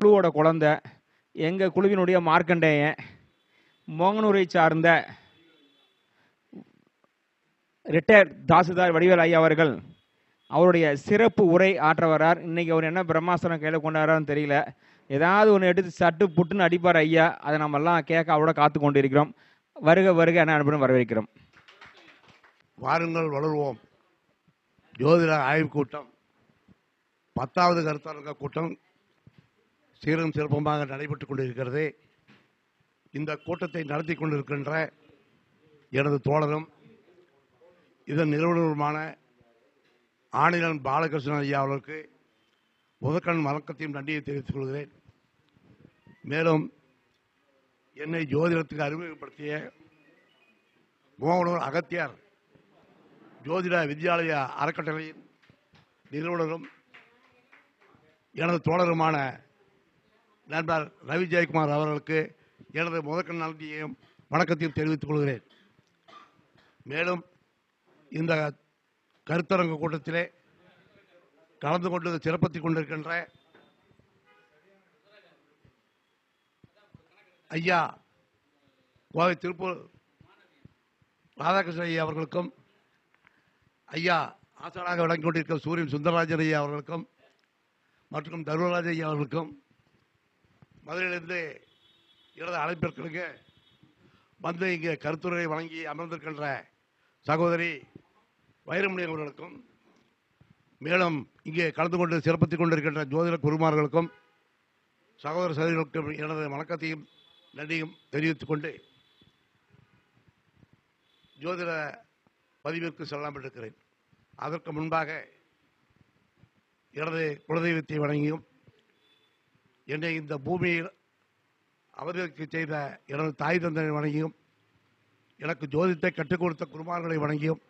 குழுவோட குழந்தை எங்கள் குழுவினுடைய மார்க்கண்டேயன் மோகனூரை சார்ந்த ரிட்டையர்ட் தாசில்தார் வடிவேல் ஐயா அவர்கள் அவருடைய சிறப்பு உரை ஆற்ற வரார் அவர் என்ன பிரம்மாசனம் கையில் கொண்டாடுறான்னு தெரியல. ஏதாவது ஒன்று எடுத்து சட்டு புட்டுன்னு அடிப்பார் ஐயா. அதை நம்மெல்லாம் கேட்க அவரோட காத்து கொண்டு இருக்கிறோம் வருக வருக என அனுப்பணும் வரவேற்கிறோம். வாருங்கள் வளருவோம். ஜோதிட ஆய்வு கூட்டம் பத்தாவது கருத்தரங்க கூட்டம் சீரும் சிறப்புமாக நடைபெற்றுக் கொண்டிருக்கிறது. இந்த கூட்டத்தை நடத்தி கொண்டிருக்கின்ற எனது தோழரும் இதன் நிறுவனருமான ஆணிலன் பாலகிருஷ்ணன் ஐயா அவர்களுக்கு முதற்கண் வணக்கத்தையும் நன்றியை தெரிவித்துக் கொள்கிறேன். மேலும் என்னை ஜோதிடத்துக்கு அறிமுகப்படுத்திய மோகனூர் அகத்தியார் ஜோதிட வித்யாலய அறக்கட்டளையின் நிறுவனரும் எனது தோழருமான நண்பர் ரவி ஜெயக்குமார் அவர்களுக்கு எனது முதற்கண் நன்றியையும் வணக்கத்தையும் தெரிவித்துக் கொள்கிறேன். மேலும் இந்த கருத்தரங்க கூட்டத்திலே கலந்து கொண்டு சிறப்பித்துக் கொண்டிருக்கின்ற ஐயா கோவை திருப்பூர் ராதாகிருஷ்ணன் ஐயா அவர்களுக்கும் ஐயா ஆசானாக விளங்கிக் கொண்டிருக்கும் சூரியன் சுந்தரராஜன் ஐயா அவர்களுக்கும் மற்றும் தருவராஜ ஐயா அவர்களுக்கும் மதுரையிலிருந்து எனது அழைப்பிற்கு வந்து இங்கே கருத்துரை வழங்கி அமர்ந்திருக்கின்ற சகோதரி வைரமணி அவர்களுக்கும் மேலும் இங்கே கலந்து கொண்டு சிறப்பித்துக் கொண்டிருக்கின்ற ஜோதிட குருமார்களுக்கும் சகோதர சகோதரிகளுக்கும் எனது வணக்கத்தையும் நன்றியும் தெரிவித்துக் கொண்டு ஜோதிட பதிவிற்கு செல்லாமல் இருக்கிறேன். அதற்கு முன்பாக எனது குலதெய்வத்தை வணங்கியும் என்னை இந்த பூமியில் அவர்களுக்கு செய்த எனது தாய் தந்தனை வணங்கியும் எனக்கு ஜோதித்தை கற்றுக் கொடுத்த குருமார்களை வணங்கியும்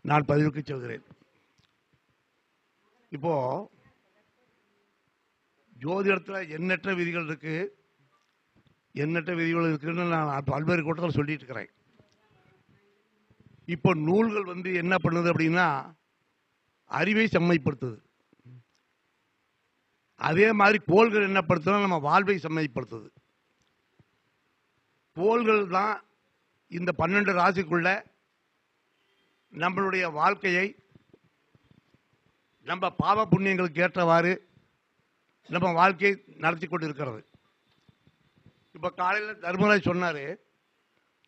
நான் பதிவுக்கு செல்கிறேன். இப்போ ஜோதிடத்தில் எண்ணற்ற விதிகள் இருக்கு. எண்ணற்ற விதிகள் இருக்குன்னு நான் பல்வேறு கூட்டத்தில் சொல்லிட்டு இருக்கிறேன். இப்போ நூல்கள் வந்து என்ன பண்ணுது அப்படின்னா அறிவை செம்மைப்படுத்துது. அதே மாதிரி கோள்கள் என்ன படுத்துனா நம்ம வாழ்வை செம்மைப்படுத்துது. கோள்கள் தான் இந்த பன்னெண்டு ராசிக்குள்ள நம்மளுடைய வாழ்க்கையை நம்ம பாவ புண்ணியங்களுக்கு ஏற்றவாறு நம்ம வாழ்க்கையை நடத்தி கொண்டு இருக்கிறது இப்போ காலையில் தர்மராஜ் சொன்னார்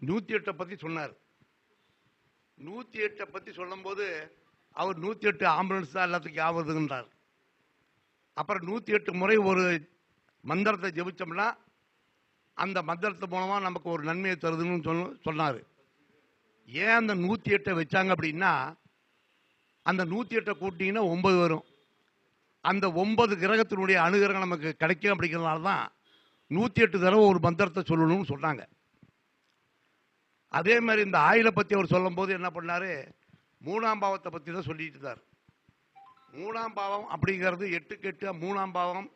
நூற்றி எட்டை பற்றி சொன்னார். நூற்றி எட்டை பற்றி சொல்லும்போது அவர் நூற்றி எட்டு ஆம்புலன்ஸ் தான் எல்லாத்துக்கும் ஆகுதுன்றார் அப்புறம் நூற்றி எட்டு முறை ஒரு மந்திரத்தை ஜெபிச்சோம்னா அந்த மந்திரத்து மூலமாக நமக்கு ஒரு நன்மையை தருதுன்னு சொன்ன சொன்னார். ஏன் அந்த நூற்றி எட்டை வச்சாங்க அப்படின்னா அந்த நூற்றி எட்டை கூட்டிங்கன்னா ஒன்பது வரும். அந்த ஒன்பது கிரகத்தினுடைய அனுகிரகம் நமக்கு கிடைக்கும் அப்படிங்கிறதுனால தான் நூற்றி எட்டு தடவை ஒரு மந்திரத்தை சொல்லணும்னு சொன்னாங்க. அதே மாதிரி இந்த ஆயிலை பற்றி அவர் சொல்லும்போது என்ன பண்ணார்? மூணாம் பாவத்தை பற்றி தான் சொல்லிட்டு இருந்தார். மூணாம் பாவம் அப்படிங்கிறது எட்டு கெட்டு மூணாம் பாவம்.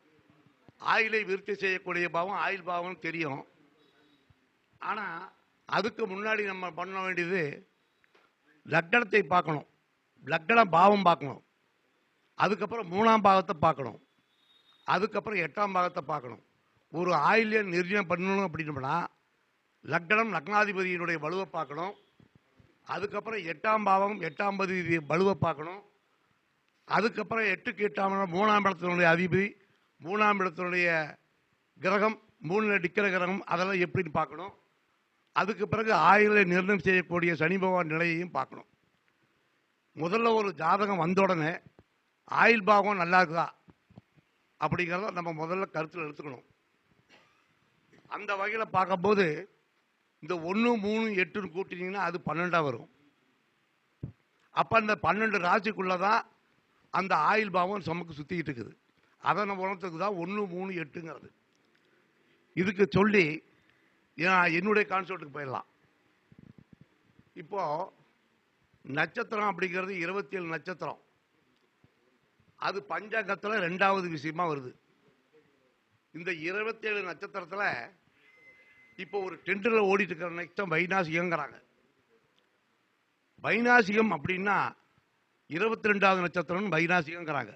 ஆயிலை விருத்தி செய்யக்கூடிய பாவம் ஆயில் பாவம் தெரியும். ஆனால் அதுக்கு முன்னாடி நம்ம பண்ண வேண்டியது லக்கணத்தை பார்க்கணும். லக்கண பாவம் பார்க்கணும். அதுக்கப்புறம் மூணாம் பாகத்தை பார்க்கணும். அதுக்கப்புறம் எட்டாம் பாகத்தை பார்க்கணும். ஒரு ஆயிலிய நிர்ணயம் பண்ணணும் அப்படின்னோம்னா லக்னம் லக்னாதிபதியினுடைய வலுவை பார்க்கணும். அதுக்கப்புறம் எட்டாம் பாவம் எட்டாம் பதி வலுவை பார்க்கணும். அதுக்கப்புறம் எட்டுக்கு எட்டாம் இடம் மூணாம் இடத்தினுடைய அதிபதி மூணாம் இடத்தினுடைய கிரகம் மூணில் டிக்கிற கிரகம் அதெல்லாம் எப்படின்னு பார்க்கணும். அதுக்கு பிறகு ஆயுளை நிர்ணயம் செய்யக்கூடிய சனி பகவான் நிலையையும் பார்க்கணும். முதல்ல ஒரு ஜாதகம் வந்த உடனே ஆயுள் பாகம் நல்லா இருக்குதா? அப்படிங்கிறத நம்ம முதல்ல கருத்தில் எடுத்துக்கணும். அந்த வகையில் பார்க்கும்போது இந்த ஒன்று மூணு எட்டுன்னு கூட்டினீங்கன்னா அது பன்னெண்டாக வரும். அப்போ அந்த பன்னெண்டு ராசிக்குள்ளே தான் அந்த ஆயுள் பாவம் நமக்கு சுற்றிக்கிட்டு இருக்குது. அதை நம்ம உணர்த்துக்கு தான் ஒன்று மூணு எட்டுங்கிறது. இதுக்கு சொல்லி என்னுடைய கான்செப்டுக்கு போயிடலாம். இப்போது நட்சத்திரம் அப்படிங்கிறது இருபத்தி ஏழு நட்சத்திரம். அது பஞ்சாங்கத்தில் ரெண்டாவது விஷயமா வருது. இந்த இருபத்தேழு நட்சத்திரத்தில் இப்போ ஒரு டெண்டில் ஓடிட்டு இருக்கிற நட்சத்திரம் வைநாசிகங்கிறாங்க வைநாசிகம் அப்படின்னா இருபத்தி ரெண்டாவது நட்சத்திரம்னு வைநாசிகங்கிறாங்க.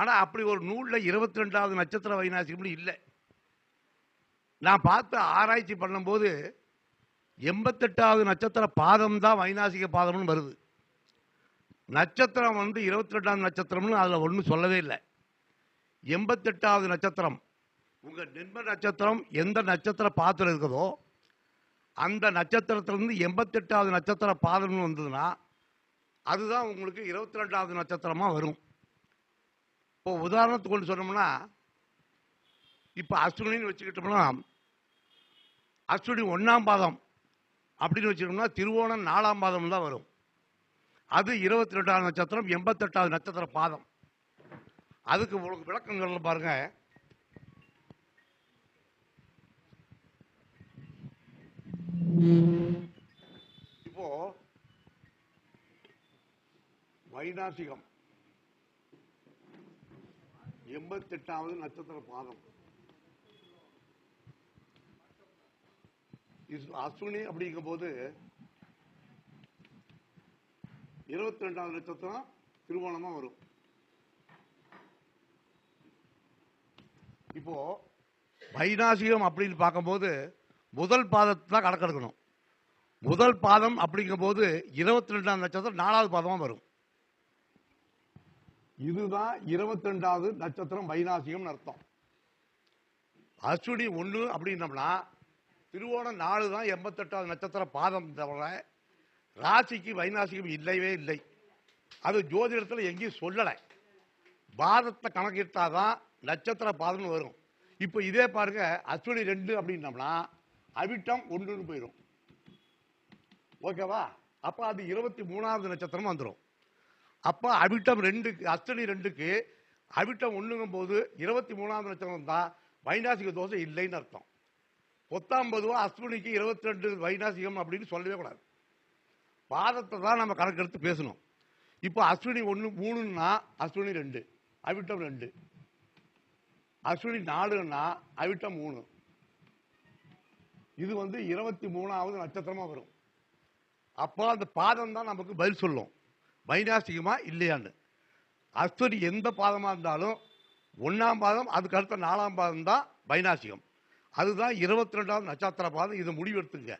ஆனால் அப்படி ஒரு நூலில் இருபத்தி ரெண்டாவது நட்சத்திர வைநாசிகம்னு இல்லை. நான் பார்த்து ஆராய்ச்சி பண்ணும்போது எண்பத்தெட்டாவது நட்சத்திர பாதம் தான் வைநாசிக பாதம்னு வருது. நட்சத்திரம் வந்து இருபத்தி ரெண்டாவது நட்சத்திரம்னு அதில் ஒன்றும் சொல்லவே இல்லை. எண்பத்தெட்டாவது நட்சத்திரம் உங்கள் நிர்ம நட்சத்திரம் எந்த நட்சத்திர பாத்திரம் இருக்குதோ அந்த நட்சத்திரத்திலேருந்து எண்பத்தெட்டாவது நட்சத்திர பாதம்னு வந்ததுன்னா அதுதான் உங்களுக்கு இருபத்தி ரெண்டாவது நட்சத்திரமா வரும். இப்போ உதாரணத்துக்கு கொண்டு சொன்னோம்னா இப்போ அஸ்வினின்னு வச்சுக்கிட்டோம்னா அஸ்வினி ஒன்றாம் பாதம் அப்படின்னு வச்சுக்கிட்டோம்னா திருவோணம் நாலாம் பாதம் தான் வரும். அது இருபத்தி ரெண்டாவது நட்சத்திரம் எண்பத்தெட்டாவது நட்சத்திர பாதம். அதுக்கு உங்களுக்கு விளக்கங்கள் பாருங்கள் பாருங்க. இப்போ வைநாசிகம் எண்பத்தெட்டாவது நட்சத்திர பாதம். இஸ்- அஸ்வினி அப்படிங்கும் போது இருபத்தி ரெண்டாவது நட்சத்திரம் திருவோணமா வரும். இப்போ வைநாசிகம் அப்படின்னு பார்க்கும்போது முதல் பாதத்தை தான் கணக்கெடுக்கணும். முதல் பாதம் அப்படிங்கும்போது இருபத்தி ரெண்டாம் நட்சத்திரம் நாலாவது பாதமா வரும். இதுதான் இருபத்தி ரெண்டாவது நட்சத்திரம் வைநாசிகம் அர்த்தம். அஸ்வினி ஒண்ணு அப்படின்னம்னா திருவோணம் நாலு தான் எண்பத்தெட்டாவது நட்சத்திர பாதம் தவிர ராசிக்கு வைநாசிகம் இல்லவே இல்லை. அது ஜோதிடத்தில் எங்கேயும் சொல்லலை. பாதத்தை கணக்கிட்டாதான் நட்சத்திர பாதம்னு வரும். இப்போ இதே பாருங்க அஸ்வினி ரெண்டு அப்படின்னம்னா அவிட்டம் ஒன்றுன்னு போயிடும் ஓகேவா? அப்போ அது இருபத்தி மூணாவது நட்சத்திரம் வந்துடும் அப்போ அவிட்டம் ரெண்டுக்கு அத்தனை ரெண்டுக்கு அவிட்டம் ஒண்ணுங்கும் போது இருபத்தி மூணாவது நட்சத்திரம் தான் வைநாசிக தோஷம் இல்லைன்னு அர்த்தம். பொத்தாம்பதுவா அஸ்வினிக்கு இருபத்தி ரெண்டு வைநாசிகம் அப்படின்னு சொல்லவே கூடாது. பாதத்தை தான் நம்ம கணக்கெடுத்து பேசணும். இப்போ அஸ்வினி ஒன்று மூணுன்னா அஸ்வினி ரெண்டு அவிட்டம் ரெண்டு. அஸ்வினி நாலுன்னா அவிட்டம் மூணு. இது வந்து இருபத்தி மூணாவது நட்சத்திரமாக வரும். அப்போ அந்த பாதம் தான் நமக்கு பதில் சொல்லும். வைநாசிகமா இல்லையான்னு. அஸ்வினி எந்த பாதமாக இருந்தாலும் ஒன்றாம் பாதம் அதுக்கு அடுத்த நாலாம் பாதம் தான் வைநாசிகம் அதுதான் இருபத்தி ரெண்டாவது நட்சத்திர பாதம். இதை முடிவெடுத்துங்க.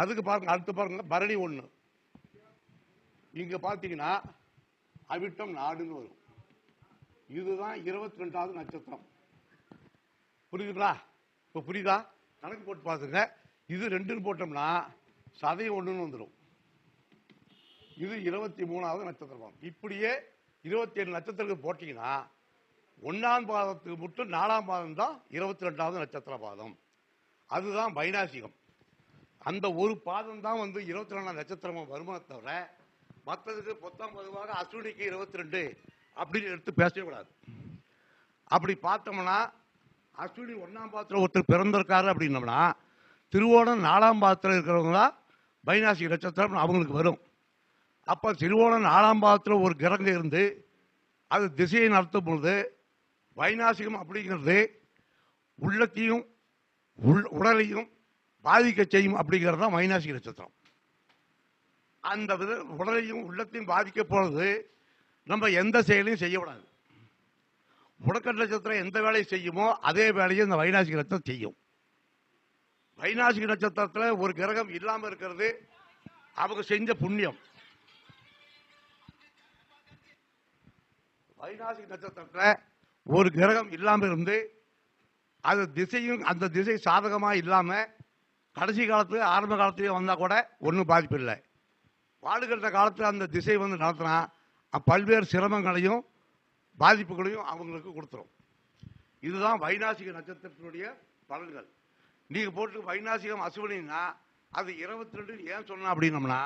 அதுக்கு பாருங்க அடுத்து பாருங்க பரணி ஒன்று இங்கே பார்த்தீங்கன்னா அவிட்டம் நாடுன்னு வரும். இதுதான் இருபத்தி ரெண்டாவது நட்சத்திரம். புரியுதுங்களா? இப்போ புரியுதா? கணக்கு போட்டு பார்த்துங்க இது ரெண்டுன்னு போட்டோம்னா சதயம் ஒன்றுன்னு வந்துடும் இது இருபத்தி மூணாவது நட்சத்திரம் இப்படியே இருபத்தி ஏழு நட்சத்திரத்துக்கு போட்டீங்கன்னா ஒன்னாம் பாதத்துக்கு மட்டும் நாலாம் பாதம் தான் இருபத்தி ரெண்டாவது நட்சத்திர பாதம் அதுதான் வைநாசிகம் அந்த ஒரு பாதம் தான் வந்து இருபத்தி ரெண்டாம் நட்சத்திரம் வருமா தவிர மற்றதுக்கு பொத்தாம் பொதுவாக அஸ்வினிக்கு இருபத்தி ரெண்டு அப்படின்னு எடுத்து பேசவே கூடாது. அப்படி பார்த்தோம்னா அஸ்வினி ஒன்னாம் பாதத்தில் ஒருத்தர் பிறந்திருக்காரு அப்படின்னம்னா திருவோணம் நாலாம் பாதத்தில் இருக்கிறவங்க தான் வைநாசிக நட்சத்திரம் அவங்களுக்கு வரும். அப்போ திருவோணம் நாலாம் பாதத்தில் ஒரு கிரகம் இருந்து அது திசையை நடத்தும் பொழுது வைநாசிகம் அப்படிங்கிறது உள்ளத்தையும் உள்- உடலையும் பாதிக்க செய்யும் அப்படிங்கிறது தான் வைநாசிக நட்சத்திரம். அந்த வித உடலையும் உள்ளத்தையும் பாதிக்க போறது நம்ம எந்த செயலையும் செய்யக்கூடாது. முடக்க நட்சத்திரம் எந்த வேலையை செய்யுமோ அதே வேலையை இந்த வைநாசிக நட்சத்திரம் செய்யும். வைநாசிக நட்சத்திரத்தில் ஒரு கிரகம் இல்லாமல் இருக்கிறது அவங்க செஞ்ச புண்ணியம். வைநாசி நட்சத்திரத்துல ஒரு கிரகம் இல்லாம இருந்து அது திசையும் அந்த திசை சாதகமா இல்லாம கடைசி காலத்துல ஆரம்ப காலத்துலயும் வந்தா கூட ஒன்றும் பாதிப்பு இல்லை. வாழ்கின்ற காலத்துல அந்த திசை வந்து நடத்தினா பல்வேறு சிரமங்களையும் பாதிப்புகளையும் அவங்களுக்கு கொடுத்துரும். இதுதான் வைநாசிக நட்சத்திரத்தினுடைய பலன்கள். நீங்க போட்டு வைநாசிகம் அசுவனின்னா அது இருபத்தி ரெண்டு ஏன் சொன்னா அப்படின்னம்னா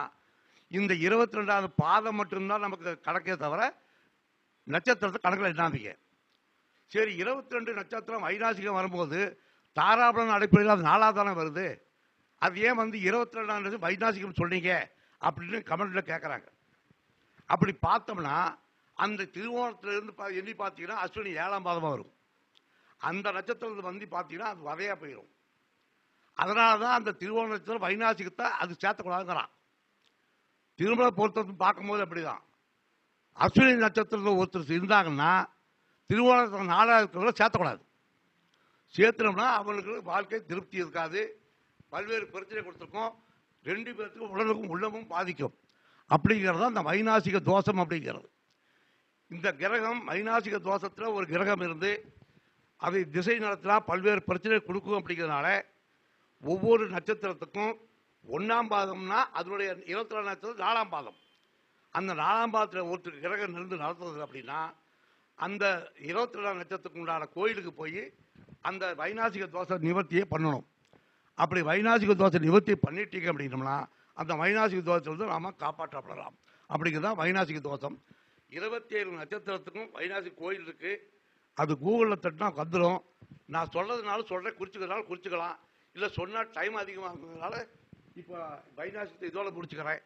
இந்த இருபத்தி ரெண்டாவது பாதம் மட்டும்தான் நமக்கு கடக்கே தவிர நட்சத்திரத்தை கணக்கில் எண்ணாதீங்க. சரி இருபத்தி ரெண்டு நட்சத்திரம் வைநாசிகம் வரும்போது தாராபலன் அடிப்படையில் அது நாலாவது தானே வருது. அது ஏன் வந்து இருபத்தி ரெண்டாம் வைநாசிகம் சொன்னீங்க அப்படின்னு கமெண்ட்டில் கேட்குறாங்க அப்படி பார்த்தோம்னா அந்த திருவோணத்திலிருந்து பா- எண்ணி பார்த்தீங்கன்னா அஸ்வினி ஏழாம் பாதமாக வரும். அந்த நட்சத்திரத்தை வந்து பார்த்தீங்கன்னா அது வதையாக போயிடும் அதனால தான் அந்த திருவோண நட்சத்திரம் வைநாசிகத்தை அது சேர்த்தக்கூடாதுங்கிறான். திருமண பொருத்தத்தை பார்க்கும்போது அப்படிதான். அஸ்வினி நட்சத்திரத்தில் ஒருத்தர் இருந்தாங்கன்னா திருவோணத்தில் நாலாவது இருக்கிறவங்கள சேர்த்தக்கூடாது. சேர்த்துனோம்னா அவங்களுக்கு வாழ்க்கை திருப்தி இருக்காது. பல்வேறு பிரச்சனை கொடுத்துருக்கோம். ரெண்டு பேர்த்துக்கும் உடலுக்கும் உள்ளமும் பாதிக்கும். அப்படிங்கிறது தான் இந்த வைநாசிக தோஷம் அப்படிங்கிறது. இந்த கிரகம் வைநாசிக தோஷத்தில் ஒரு கிரகம் இருந்து அதை திசை நடத்தினா பல்வேறு பிரச்சனை கொடுக்கும் அப்படிங்கிறதுனால ஒவ்வொரு நட்சத்திரத்துக்கும் ஒன்றாம் பாதம்னா அதனுடைய இருபத்தி ரெண்டு நட்சத்திரம் நாலாம் பாதம். அந்த நாலாம் பாதத்தில் ஒருத்தர் கிரகம் நின்று நடத்துறது அப்படின்னா அந்த இருபத்தி ரெண்டாம் நட்சத்திரத்துக்கு உண்டான கோயிலுக்கு போய் அந்த வைநாசிக தோஷ நிவர்த்தியை பண்ணணும். அப்படி வைநாசிக தோஷ நிவர்த்தி பண்ணிட்டீங்க அப்படின்னோம்னா அந்த வைநாசிக தோஷத்திலிருந்து நாம் காப்பாற்றப்படலாம். அப்படிங்கிறது தான் வைநாசிக தோஷம். இருபத்தி ஏழு நட்சத்திரத்துக்கும் வைநாசி கோயில் இருக்கு. அது கூகுளில் தட்டினா வந்துடும் நான் சொல்றதுனால சொல்கிறேன் குறிச்சுக்கிறதுனால குறிச்சுக்கலாம். இல்லை சொன்னால் டைம் அதிகமாகிறதுனால இப்போ வைநாசிகத்தை இதோட முடிச்சுக்கிறேன்.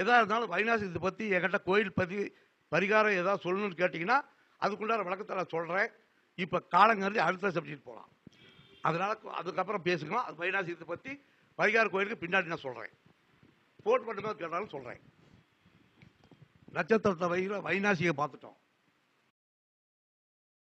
எதாக இருந்தாலும் வைநாசிகத்தை பற்றி என்கிட்ட கோயில் பற்றி பரிகாரம் ஏதாவது சொல்லணும்னு கேட்டிங்கன்னா அதுக்குள்ளார விளக்கத்தை நான் சொல்கிறேன் இப்போ காலங்கருதி அடுத்த சப்ஜெக்ட் போகலாம் அதனால் அதுக்கப்புறம் பேசிக்கலாம். அது வைநாசிகத்தை பற்றி பரிகார கோயிலுக்கு பின்னாடி நான் சொல்கிறேன் போட் மட்டும்தான் கேட்டாலும் சொல்கிறேன் நட்சத்திரத்தை வகையில் வைநாசியை பார்த்துட்டோம்.